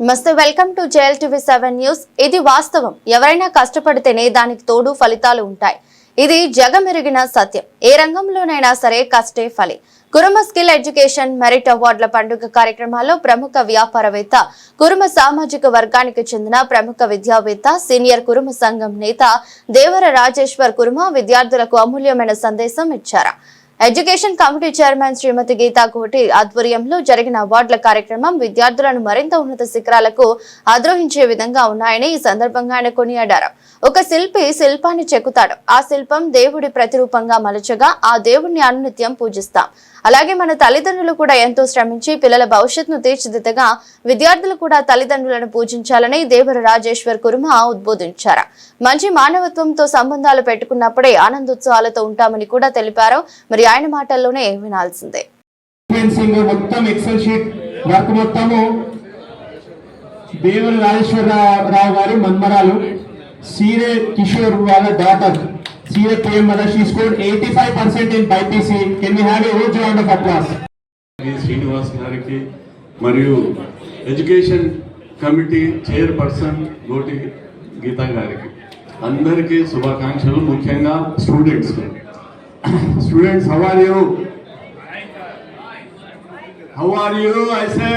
మస్తు welcome to J L TV seven news. ఇది వాస్తవం. ఎవరైనా కష్టపడితేనే దానికి తోడు ఫలితాలు ఉంటాయి. ఇది జగమెరిగిన సత్యం. ఏ రంగంలోనైనా సరే కష్టే ఫలి. కురుమ స్కిల్ ఎడ్యుకేషన్ మెరిట్ అవార్డుల పండుగ కార్యక్రమాల్లో ప్రముఖ వ్యాపారవేత్త కురుమ సామాజిక వర్గానికి చెందిన ప్రముఖ విద్యావేత్త సీనియర్ కురుమ సంఘం నేత దేవర రాజేశ్వర్ కురుమ విద్యార్థులకు అమూల్యమైన సందేశం ఇచ్చారు. Education committee chairman Srimathi Geetha Koti ఆధ్వర్యంలో జరిగిన అవార్డుల కార్యక్రమం విద్యార్థులను మరింత ఉన్నత శిఖరాలకు ఆద్రోహించే విధంగా ఉన్నాయని ఈ సందర్భంగా ఆయన కొనియాడారు. ఒక శిల్పి శిల్పాన్ని చెక్కుతాడు. ఆ శిల్పం దేవుడి ప్రతిరూపంగా మలచగా ఆ దేవుడిని అనునిత్యం పూజిస్తాం. అలాగే మన తల్లిదండ్రులు కూడా ఎంతో శ్రమించి పిల్లల భవిష్యత్తును తీర్చిదిద్దగా విద్యార్థులు కూడా తల్లిదండ్రులను పూజించాలని దేవర రాజేశ్వర్ కుర్మ ఉద్బోధించారు. మంచి మానవత్వంతో సంబంధాలు పెట్టుకున్నప్పుడే ఆనందోత్సవాలతో ఉంటామని కూడా తెలిపారు. మరి ఆయన మాటల్లోనే వినాల్సిందే. మొత్తం ఎక్సెల్ షీట్ వర్క్ మొత్తము. దేవుని రాజేశ్వరరావు గారి మన్మరాలు సీరే కిషోర్ వాళ్ళ daughter సీరే Prem mother she scored eighty five percent in BiPC can we have a round of applause Srinivas గారికి మరియు education committee chairperson Goti Geetha గారికి అందరికీ శుభాకాంక్షలు ముఖ్యంగా students students how are you how you I say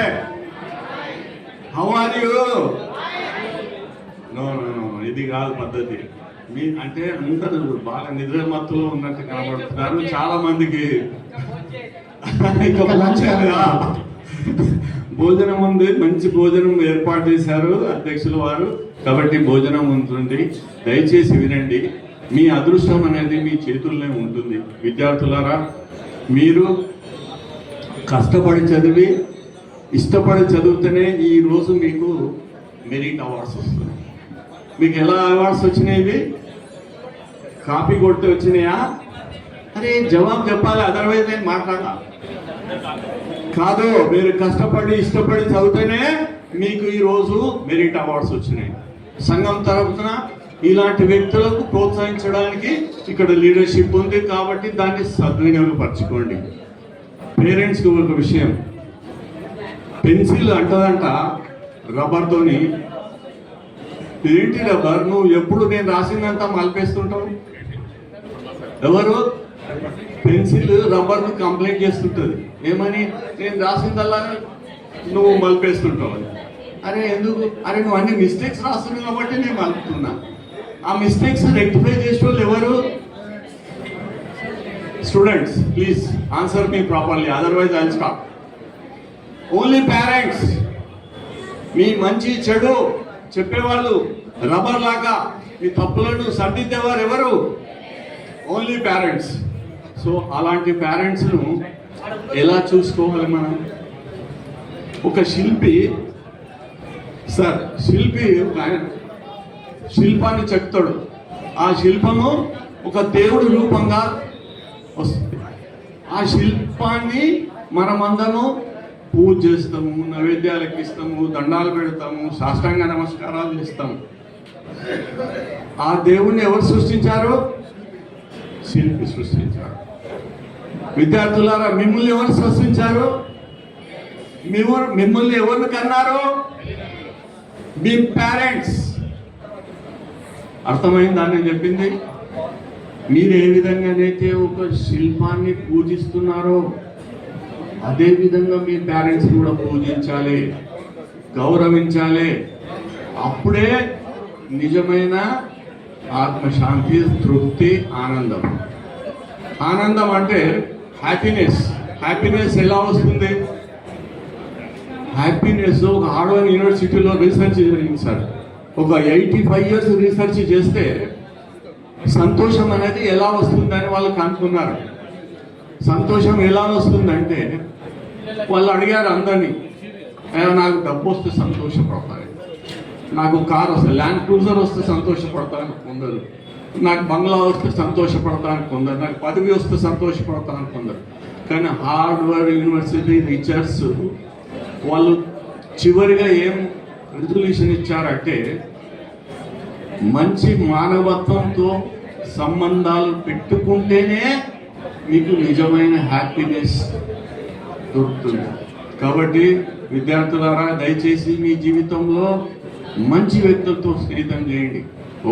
how are you no no ఇది కాదు పద్ధతి. మీ అంటే అందరూ బాగా నిద్ర మత్తులో ఉన్నట్టు కనబడుతున్నారు. చాలా మందికి. భోజనం ఉంది మంచి భోజనం ఏర్పాటు చేశారు అధ్యక్షుల వారు. కాబట్టి భోజనం ఉంటుంది. దయచేసి వినండి. మీ అదృష్టం అనేది మీ చేతుల్లోనే ఉంటుంది. విద్యార్థులారా మీరు కష్టపడి చదివి ఇష్టపడి చదివితేనే ఈ రోజు మీకు మెరిట్ అవార్డ్స్ వస్తుంది మీకు ఎలా అవార్డ్స్ వచ్చినాయి ఇవి? కాపీ కొడితే వచ్చినాయా? అరే జవాబు చెప్పాలి అదర్వైజ్ నేను మాట్లాడా కాదు మీరు కష్టపడి ఇష్టపడి చదివితేనే మీకు ఈరోజు మెరిట్ అవార్డ్స్ వచ్చినాయి. సంఘం తరపున ఇలాంటి వ్యక్తులకు ప్రోత్సహించడానికి ఇక్కడ లీడర్షిప్ ఉంది కాబట్టి దాన్ని సద్వినియోగపరచుకోండి పేరెంట్స్కి ఒక విషయం. పెన్సిల్ అంటదంట రబ్బర్తోని. ఏంటి రబ్బర్? నువ్వు ఎప్పుడు నేను రాసిందంతా మలిపేస్తుంటావు? ఎవరు? పెన్సిల్ రబ్బర్ను కంప్లైంట్ చేస్తుంటుంది. ఏమని? నేను రాసిందల్లా నువ్వు మలిపేస్తుంటావు అరే ఎందుకు? అరే నువ్వు అన్ని మిస్టేక్స్ రాస్తున్నావు కాబట్టి నేను మలుపుతున్నా. ఆ మిస్టేక్స్ రెక్టిఫై చేసే వాళ్ళు ఎవరు? Students please answer me properly otherwise I stop only parents మీ మంచి చెడు చెప్పేవాళ్ళు రబ్బర్ లాగా మీ తప్పులను సర్దిద్దేవారు ఎవరు? ఓన్లీ పేరెంట్స్ సో అలాంటి పేరెంట్స్ను ఎలా చూసుకోవాలి మనం? ఒక శిల్పి సార్ శిల్పి ఒక ఆయన శిల్పాన్ని చెక్తాడు. ఆ శిల్పము ఒక దేవుడి రూపంగా వస్తుంది. ఆ శిల్పాన్ని మనమందరము పూజ చేస్తాము నైవేద్యాలు ఇస్తాము దండాలు పెడతాము సాష్టాంగ నమస్కారాలు చేస్తాము. ఆ దేవుణ్ణి ఎవరు సృష్టించారు? శిల్పి సృష్టించారు. విద్యార్థులారా మిమ్మల్ని ఎవరు సృష్టించారు? మిమ్మల్ని మిమ్మల్ని ఎవరు కన్నారు? మీ పేరెంట్స్. అర్థమైందని నేను చెప్పింది? మీరు ఏ విధంగానైతే ఒక శిల్పాన్ని పూజిస్తున్నారో అదే విధంగా మీ పేరెంట్స్ కూడా పూజించాలి గౌరవించాలి. అప్పుడే నిజమైన ఆత్మశాంతి తృప్తి ఆనందం. ఆనందం అంటే హ్యాపీనెస్ హ్యాపీనెస్ ఎలా వస్తుంది? హ్యాపీనెస్ ఒక హార్వర్డ్ యూనివర్సిటీలో రీసెర్చ్ జరిగింది సార్. ఒక ఎయిటీ ఫైవ్ ఇయర్స్ రీసెర్చ్ చేస్తే సంతోషం అనేది ఎలా వస్తుందని వాళ్ళు కనుక్కున్నారు. సంతోషం ఎలా వస్తుందంటే వాళ్ళు అడిగారు అందరినీ నాకు డబ్బు వస్తే సంతోషపడతాను నాకు కార్ వస్తే ల్యాండ్ క్రూజర్ వస్తే సంతోషపడతాను కొందరు. నాకు బంగ్లా వస్తే సంతోషపడతాను కొందరు. నాకు పదవి వస్తే సంతోషపడతాను కొందరు. కానీ హార్డ్వర్డ్ యూనివర్సిటీ రీచర్స్ వాళ్ళు చివరిగా ఏం రెజల్యూషన్ ఇచ్చారంటే మంచి మానవత్వంతో సంబంధాలు పెట్టుకుంటేనే మీకు నిజమైన హ్యాపీనెస్ దొరుకుతుంది. కాబట్టి విద్యార్థులారా దయచేసి మీ జీవితంలో మంచి వ్యక్తులతో స్నేహితం చేయండి.